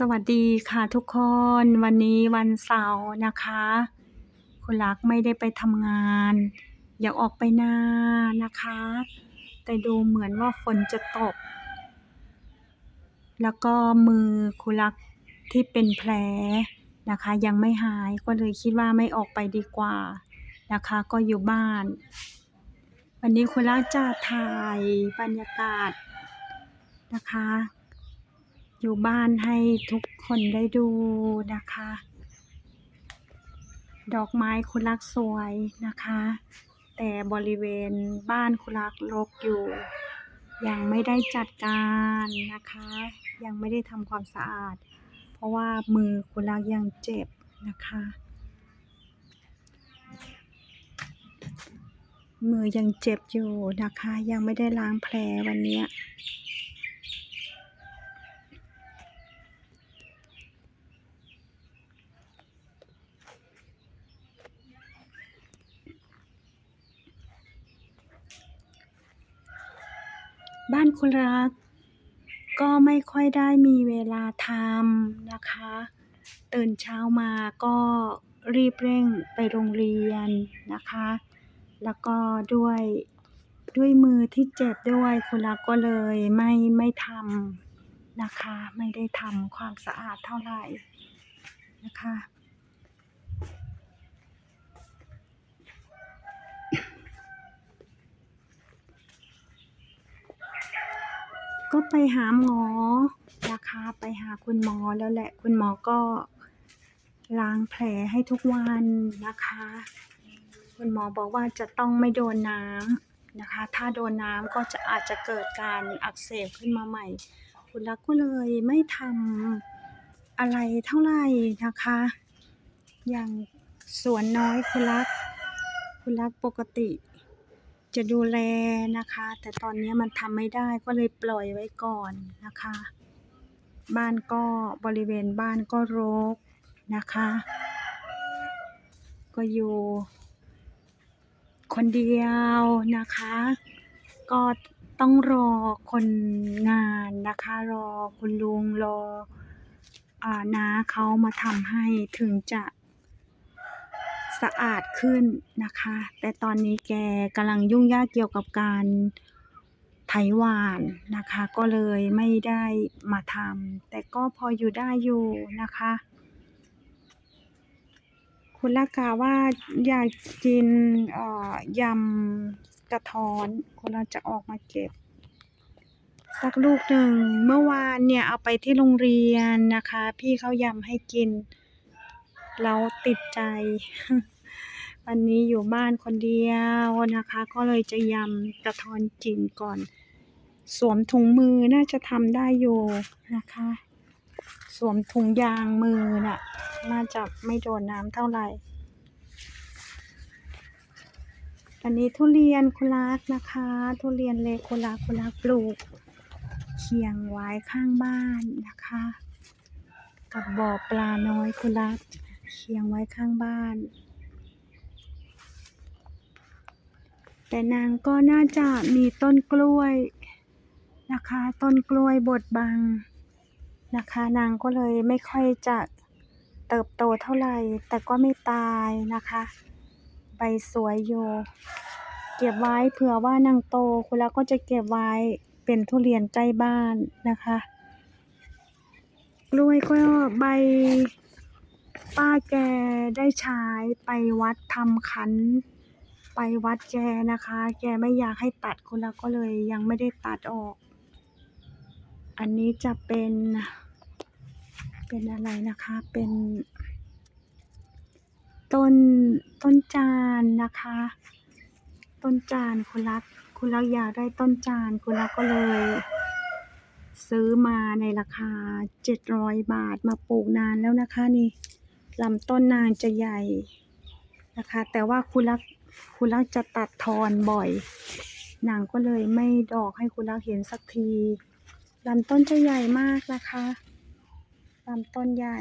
สวัสดีค่ะทุกคนวันนี้วันเสาร์นะคะ คุณลักษณ์ไม่ได้ไปทำงาน อยากออกไปนานะคะ แต่ดูเหมือนว่าฝนจะตก แล้วก็มือคุณลักษณ์ที่เป็นแผลนะคะ ยังไม่หายก็เลยคิดว่าไม่ออกไปดีกว่านะคะ ก็อยู่บ้าน วันนี้คุณลักษณ์จะถ่ายบรรยากาศนะคะ อยู่บ้านให้ทุกคนได้ดูนะคะ ดอกไม้คุณลักษณ์สวยนะคะ แต่บริเวณบ้านคุณลักษ์รกอยู่ ยังไม่ได้จัดการนะคะ ยังไม่ได้ทำความสะอาด เพราะว่ามือคุณลักษ์ยังเจ็บนะคะมือยังเจ็บอยู่นะคะ ยังไม่ได้ล้างแผลวันนี้ บ้านคุณรัก ก็ไม่ค่อยได้มีเวลาทำนะคะ ตื่นเช้ามาก็รีบเร่งไปโรงเรียนนะคะ แล้วก็ด้วยด้วยมือที่เจ็บด้วยคุณรักก็เลยไม่ไม่ทำนะคะ ไม่ได้ทำความสะอาดเท่าไหร่นะคะ ก็ไปหาหมอนะคะไปหาคุณหมอแล้วแหละ คุณหมอก็ล้างแผลให้ทุกวันนะคะ คุณหมอบอกว่าจะต้องไม่โดนน้ำนะคะ ถ้าโดนน้ำก็จะอาจจะเกิดการอักเสบขึ้นมาใหม่ คุณรักก็เลยไม่ทำอะไรเท่าไหร่นะคะ อย่างสวนน้อยคุณรัก คุณรักปกติ จะดูแลนะคะ แต่ตอนนี้มันทำไม่ได้ก็เลยปล่อยไว้ก่อนนะคะ บ้านก็บริเวณบ้านก็รกนะคะ ก็อยู่คนเดียวนะคะ ก็ต้องรอคนงานนะคะ รอคุณลุงรออ่าน้าเขามาทำให้ถึงจะ สะอาดขึ้นนะคะ แต่ตอนนี้แกกำลังยุ่งยากเกี่ยวกับการไถหวานนะคะ ก็เลยไม่ได้มาทำแต่ก็พออยู่ได้อยู่นะคะ คุณลักาว่าอยากกินเอ่อยำกระท้อนคุณลักจะออกมาเก็บ สักลูกหนึ่งเมื่อวานเนี่ยเอาไปที่โรงเรียนนะคะ พี่เขายำให้กิน แล้วติดใจ วันนี้อยู่บ้านคนเดียวนะคะ ก็เลยจะยำกระทอนกินก่อน สวมถุงมือน่าจะทำได้อยู่นะคะ สวมถุงยางมือน่ะ น่าจะไม่โดนน้ำเท่าไหร่อันนี้ทุเรียนคุรักนะคะ ทุเรียนเลโคลาคุรักปลูกเคียงไว้ข้างบ้านนะคะ กับบ่อปลาน้อยคุรัก เคียงไว้ข้างบ้าน แต่นางก็น่าจะมีต้นกล้วยนะคะ ต้นกล้วยบดบังนะคะ นางก็เลยไม่ค่อยจะเติบโตเท่าไหร่ แต่ก็ไม่ตายนะคะ ใบสวยอยู่เก็บไว้เผื่อว่านางโตคุณแล้วก็จะเก็บไว้เป็นทุเรียนใกล้บ้านนะคะ กล้วยก็ใบ ป้าแกได้ใช้ไปวัดทำขัน ไปวัดแกนะคะ แกไม่อยากให้ตัดคุณแล้วก็เลยยังไม่ได้ตัดออก อันนี้จะเป็น เป็นอะไรนะคะ เป็น ต้น ต้นจานนะคะ ต้นจานคุณรัก คุณรักอยากได้ต้นจานคุณรักก็เลยซื้อมาในราคาเจ็ดร้อยบาทมาปลูกนานแล้วนะคะนี่ ลำต้นนานจะใหญ่นะคะ แต่ว่าคุณรักคุณรักจะตัดทอนบ่อยนางก็เลยไม่ดอกให้คุณรักเห็นสักทีลำต้นจะใหญ่มากนะคะลำต้นใหญ่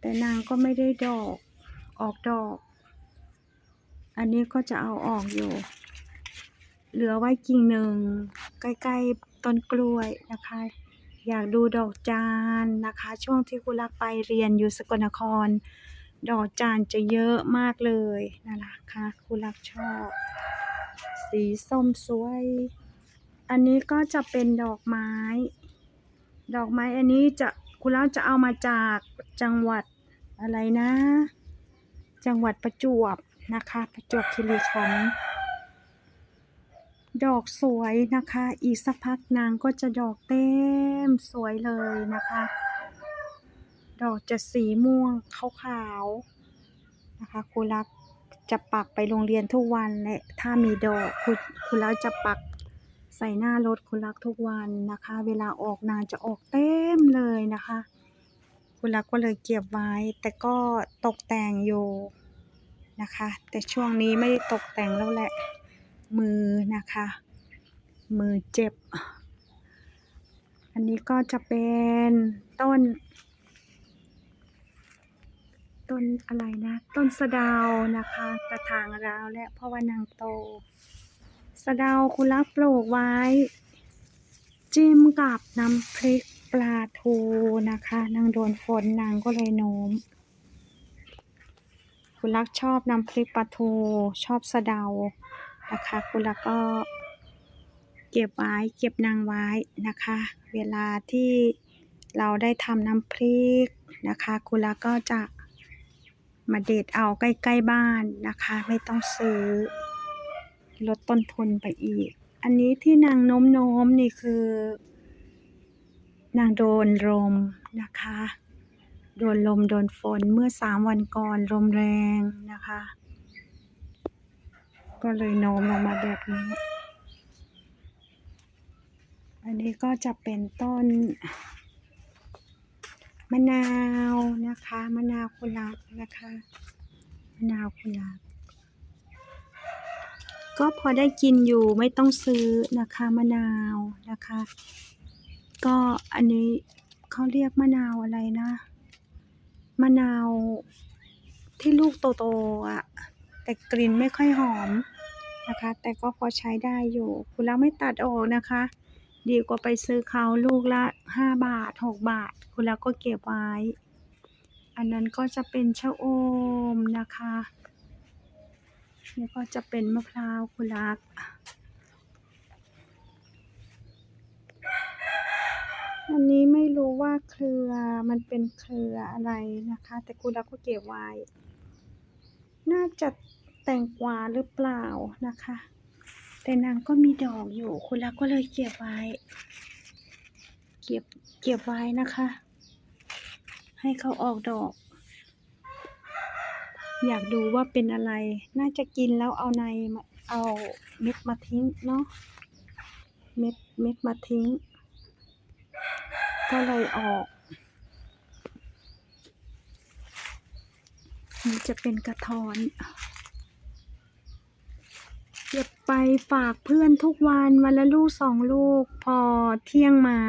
แต่นางก็ไม่ได้ดอกออกดอก อันนี้ก็จะเอาออกอยู่ เหลือไว้กิ่งหนึ่งใกล้ๆต้นกล้วยนะคะ อยากดูดอกจานนะคะ ช่วงที่คุณรักไปเรียนอยู่สกลนคร ดอกจานจะเยอะมากเลยนะคะคุณรักชอบ สีส้มสวย อันนี้ก็จะเป็นดอกไม้ ดอกไม้อันนี้จะคุณรักจะเอามาจากจังหวัดอะไรนะ จังหวัดประจวบนะคะ ประจวบคีรีขันธ์ ดอกสวยนะคะ อีกสักพักนางก็จะดอกเต็มสวยเลยนะคะ ดอกจะสีม่วงขาวๆนะคะครูรักจะปักไปโรงเรียนทุกวันและถ้ามีดอกคุณครูรักจะปักใส่หน้ารถครูรักทุกวันนะคะ เวลาออกนางจะออกเต็มเลยนะคะครูรักก็เลยเก็บไว้ แต่ก็ตกแต่งอยู่นะคะ แต่ช่วงนี้ไม่ได้ตกแต่งแล้วแหละ มือนะคะ มือเจ็บ อันนี้ก็จะเป็นต้น ต้นอะไรนะ ต้นสะดาวนะคะ กระถางราวและพะว่านางโต สะดาวคุณรักปลูกไว้ จิ้มกับน้ำพริกปลาทูนะคะ นางโดนฝนนางก็เลยโน้มคุณรักชอบน้ำพริกปลาทูชอบสะเดา นะคะคุณรักก็เก็บไว้เก็บนางไว้นะคะ เวลาที่เราได้ทำน้ำพริกนะคะคุณรักก็จะมาเด็ดเอาใกล้ๆบ้านนะคะ ไม่ต้องซื้อ ลดต้นทุนไปอีก อันนี้ที่นางโน้มโน้มนี่คือ นางโดนลมนะคะ โดนลมโดนฝนเมื่อสามวันก่อนลมแรงนะคะ ก็เลยโน้มลงมาแบบนี้ อันนี้ก็จะเป็นต้น มะนาวนะคะ มะนาวกุหลาบนะคะ มะนาวกุหลาบ ก็พอได้กินอยู่ไม่ต้องซื้อนะคะมะนาวนะคะ ก็อันนี้เขาเรียกมะนาวอะไรนะ มะนาวที่ลูกโตๆอะแต่กลิ่นไม่ค่อยหอม นะคะ แต่ก็พอใช้ได้อยู่ คุณแล้วไม่ตัดออกนะคะ ดีกว่าไปซื้อเขาลูกละห้าบาทหกบาท คุณแล้วก็เก็บไว้ อันนั้นก็จะเป็นชะอมนะคะนี่ก็จะเป็นมะพร้าวคุณรักอันนี้ไม่รู้ว่าเครือมันเป็นเครืออะไรนะคะ แต่คุณรักก็เก็บไว้ น่าจะ แตงกวาหรือเปล่านะคะ แต่นางก็มีดอกอยู่ คุณรักก็เลยเก็บไว้ เก็บเก็บไว้นะคะ ให้เขาออกดอก อยากดูว่าเป็นอะไร น่าจะกินแล้วเอาในเอาเม็ดมาทิ้งเนาะ เม็ดเม็ดมาทิ้ง ก็เลยออกนี่จะเป็นกระท้อน เก็บไปฝากเพื่อนทุกวันวันละลูกสองลูก พอเที่ยงมา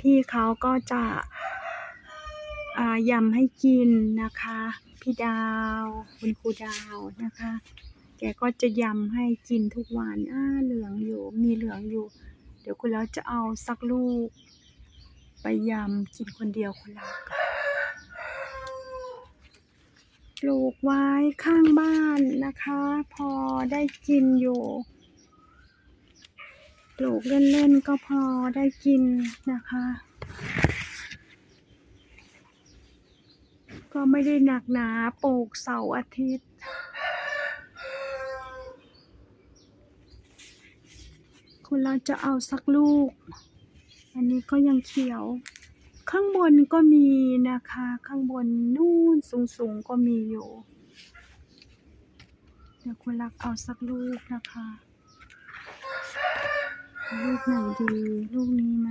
พี่เขาก็จะยำให้กินนะคะ พี่ดาว คุณครูดาวนะคะ แกก็จะยำให้กินทุกวันอ่าเหลืองอยู่มีเหลืองอยู่ เดี๋ยวคุณแล้วจะเอาสักลูก ไปยำกินคนเดียวคนละ ปลูกไว้ข้างบ้านนะคะ พอได้กินอยู่ ปลูกเล่นๆก็พอได้กินนะคะ ก็ไม่ได้หนักหนาปลูกเสาร์อาทิตย์คุณเราจะเอาสักลูก อันนี้ก็ยังเขียว ข้างบนก็มีนะคะ ข้างบนนู่นสูงๆก็มีอยู่ เดี๋ยวคุณรักเอาสักลูกนะคะ ลูกไหนดีลูกนี้ไหม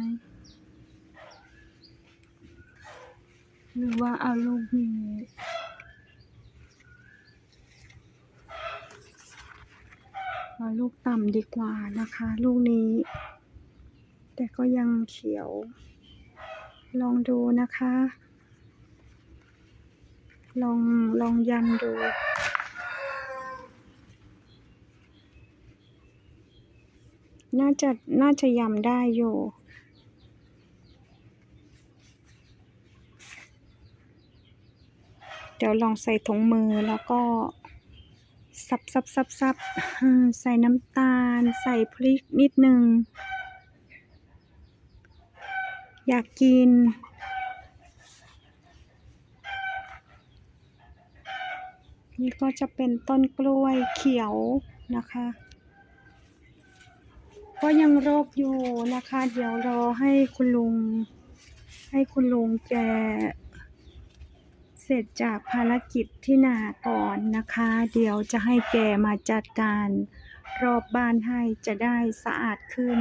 หรือว่าเอาลูกนี้เอาลูกต่ำดีกว่านะคะ ลูกนี้ แต่ก็ยังเขียว ลองดูนะคะ ลองลองยำดูน่าจะน่าจะยำได้อยู่ เดี๋ยวลองใส่ถุงมือแล้วก็ซับซับซับซับใส่น้ำตาล ใส่พริกนิดนึง อยากกิน นี่ก็จะเป็นต้นกล้วยเขียวนะคะ ก็ยังรกอยู่นะคะ เดี๋ยวรอให้คุณลุง ให้คุณลุงแกเสร็จจากภารกิจที่นาก่อนนะคะ เดี๋ยวจะให้แกมาจัดการรอบบ้านให้จะได้สะอาดขึ้น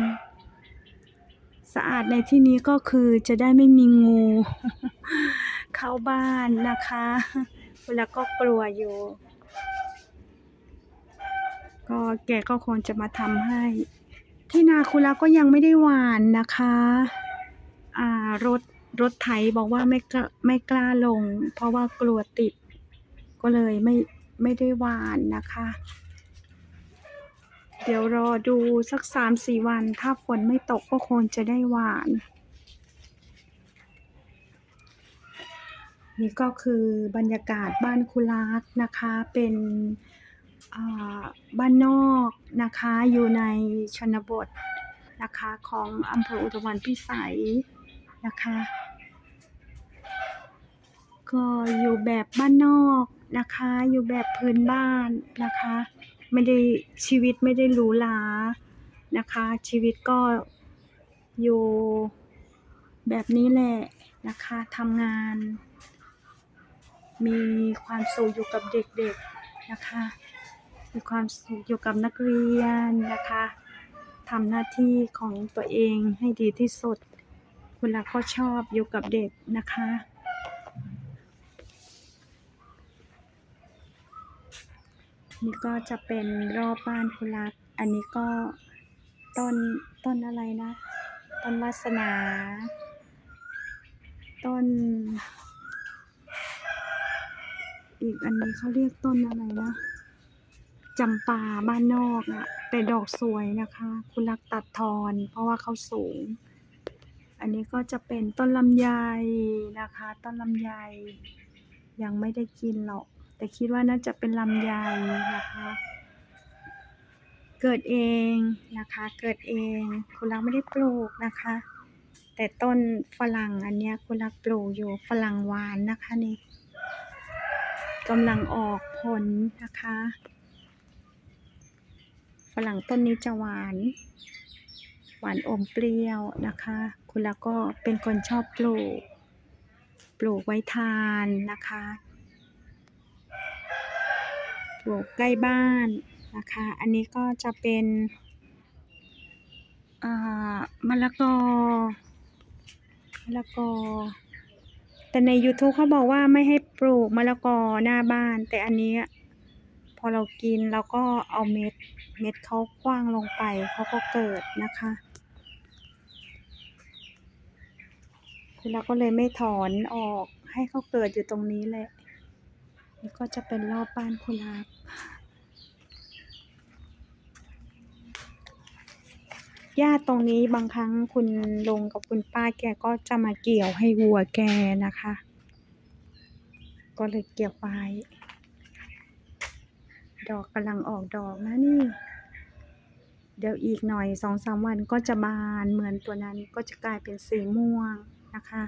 สะอาดในที่นี้ก็คือจะได้ไม่มีงู เข้าบ้านนะคะ เวลาก็กลัวอยู่ ก็แกก็คงจะมาทำให้ ที่นาคุระก็ยังไม่ได้หวานนะคะ อ่ารถรถไถบอกว่าไม่กล้าไม่กล้าลง เพราะว่ากลัวติด ก็เลยไม่ไม่ได้หวานนะคะ เดี๋ยวรอดูสักสามสี่วัน ถ้าฝนไม่ตกก็คงจะได้หวาน นี่ก็คือบรรยากาศบ้านคุรักนะคะเป็นบ้านนอกนะคะอยู่ในชนบทนะคะของอำเภออุทุมพรพิสัยนะคะ ก็อยู่แบบบ้านนอกนะคะ อยู่แบบพื้นบ้านนะคะ ไม่ได้ชีวิตไม่ได้หรูหรานะคะ ชีวิตก็อยู่แบบนี้แหละนะคะทำงาน มีความสุขอยู่กับเด็กๆนะคะ มีความสุขอยู่กับนักเรียนนะคะทำหน้าที่ของตัวเองให้ดีที่สุด คุณลักก็ชอบอยู่กับเด็กนะคะ นี่ก็จะเป็นรอบบ้านคุณลัก อันนี้ก็ต้นต้นอะไรนะ ต้นวาสนา ต้น อีกอันนี้เขาเรียกต้นอะไรนะจำปาบ้านนอกอะแต่ดอกสวยนะคะ คุณลักตัดทอนเพราะว่าเขาสูง อันนี้ก็จะเป็นต้นลำไยนะคะ ต้นลำไยยังไม่ได้กินหรอก แต่คิดว่าน่าจะเป็นลำไยนะคะเกิดเองนะคะ เกิดเองคุณลักไม่ได้ปลูกนะคะ แต่ต้นฝรั่งอันเนี้ยคุณลักปลูกอยู่ฝรั่งหวานนะคะนี่กำลังออกผลนะคะ ฝรั่งต้นนี้จะหวาน หวานอมเปรี้ยวนะคะ คุณลักก็เป็นคนชอบปลูก ปลูกไว้ทานนะคะ ปลูกใกล้บ้านนะคะ อันนี้ก็จะเป็นมะละกอมะละกอ แต่ใน YouTube เขาบอกว่าไม่ให้ปลูกมะละกอหน้าบ้าน แต่อันนี้พอเรากินเราก็เอาเม็ดเม็ดเขาคว้างลงไปเขาก็เกิดนะคะเราก็เลยไม่ถอนออกให้เขาเกิดอยู่ตรงนี้แหละนี่ก็จะเป็นรอบบ้านคุณลัก หญ้าตรงนี้บางครั้งคุณลุงกับคุณป้าแกก็จะมาเกี่ยวให้วัวแกนะคะ ก็เลยเกี่ยวไปดอกกำลังออกดอกนะนี่ เดี๋ยวอีกหน่อยสองสามวันก็จะบานเหมือนตัวนั้นก็จะกลายเป็นสีม่วงนะคะ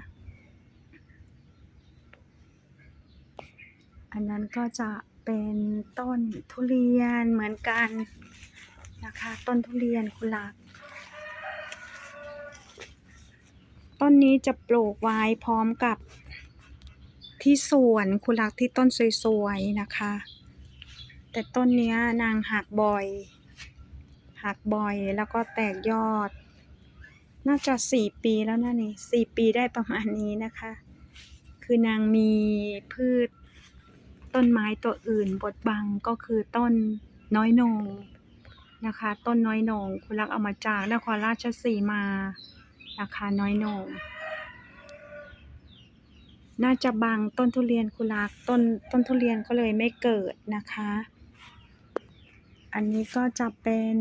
อันนั้นก็จะ เป็นต้นทุเรียนเหมือนกันนะคะ ต้นทุเรียนคุณลัก ต้นนี้จะปลูกไว้พร้อมกับที่สวนคุณลักที่ต้นสวยๆนะคะ แต่ต้นนี้นางหักบ่อย หักบ่อยแล้วก็แตกยอด น่าจะสี่ปีแล้วนะนี่สี่ปีได้ประมาณนี้นะคะ คือนางมีพืช ต้นไม้ตัวอื่นบดบังก็คือต้นน้อยนงนะคะ ต้นน้อยนงคุณลักเอามาจากนครราชสีมานะคะน้อยนงน่าจะบังต้นทุเรียนคุณลักต้นต้นทุเรียนก็เลยไม่เกิดนะคะ อันนี้ก็จะเป็น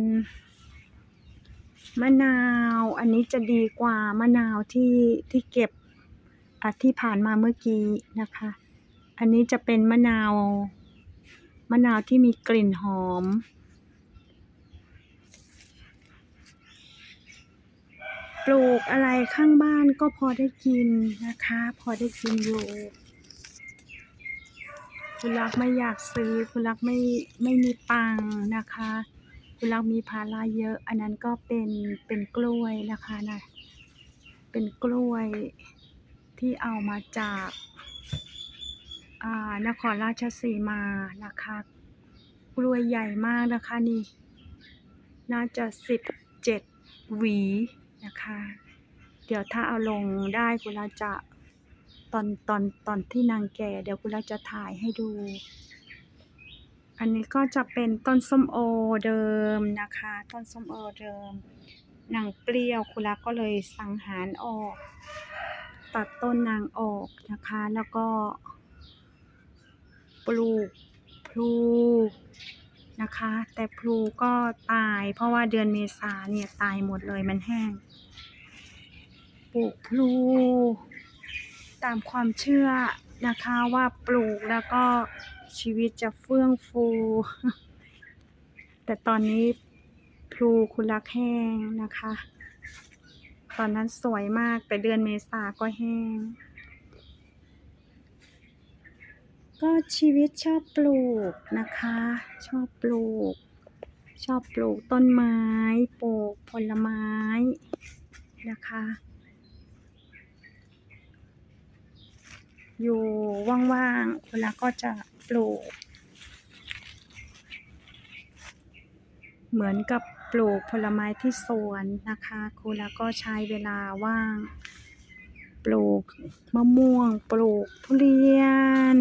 มะนาว อันนี้จะดีกว่ามะนาวที่ที่เก็บที่ผ่านมาเมื่อกี้นะคะ อันนี้จะเป็นมะนาว มะนาวที่มีกลิ่นหอม ปลูกอะไรข้างบ้านก็พอได้กินนะคะ พอได้กินอยู่ คุณรักไม่อยากซื้อ คุณรักไม่ไม่มีตังนะคะ คุณรักมีภาระเยอะ อันนั้นก็เป็นเป็นกล้วยนะคะนะ เป็นกล้วยที่เอามาจาก นครราชสีมานะคะกล้วยใหญ่มากนะคะนี่ น่าจะสิบเจ็ดหวีนะคะ เดี๋ยวถ้าเอาลงได้คุณราจะตอนตอนตอนที่นางแก่ เดี๋ยวคุณราจะถ่ายให้ดู อันนี้ก็จะเป็นต้นส้มโอเดิมนะคะ ต้นส้มโอเดิมนางเปรี้ยวคุณรักก็เลยสังหารออก ตัดต้นนางออกนะคะแล้วก็ ปลูกพลูนะคะ แต่พลูก็ตายเพราะว่าเดือนเมษาเนี่ยตายหมดเลยมันแห้ง ปลูกพลู ตามความเชื่อนะคะว่าปลูกแล้วก็ชีวิตจะเฟื่องฟู แต่ตอนนี้พลูคุณลักแห้งนะคะ ตอนนั้นสวยมากแต่เดือนเมษาก็แห้ง ก็ชีวิตชอบปลูกนะคะ ชอบปลูก ชอบปลูกต้นไม้ ปลูกผลไม้นะคะ อยู่ว่างๆเวลาก็จะปลูก เหมือนกับปลูกผลไม้ที่สวนนะคะคุณแล้วก็ใช้เวลาว่าง ปลูกมะม่วง ปลูกทุเรียน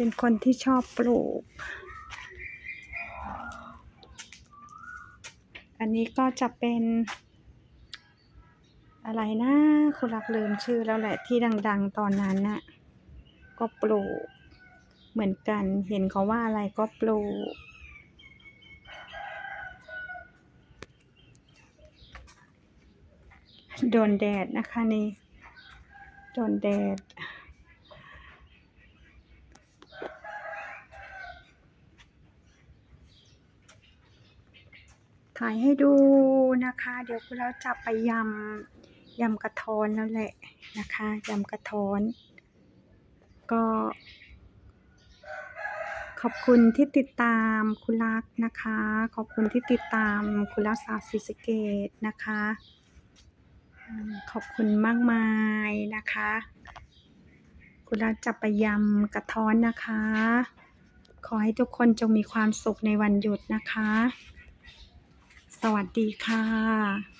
เป็นคนที่ชอบปลูก อันนี้ก็จะเป็น อะไรนะคุณรักลืมชื่อแล้วแหละที่ดัง ๆ ตอนนั้นน่ะ ก็ปลูก เหมือนกันเห็นเขาว่าอะไรก็ปลูกโดนแดดนะคะนี่ โดนแดด ถ่ายให้ดูนะคะ เดี๋ยวคุณเราจะไปยำยำกระท้อนแล้วแหละนะคะยำกระท้อน ก็ ขอบคุณที่ติดตามคุณรักนะคะ ขอบคุณที่ติดตามคุณรักสาวศรีสเกดนะคะ ขอบคุณมากมายนะคะ คุณรักจะไปยำกระท้อนนะคะ ขอให้ทุกคนจงมีความสุขในวันหยุดนะคะ สวัสดีค่ะ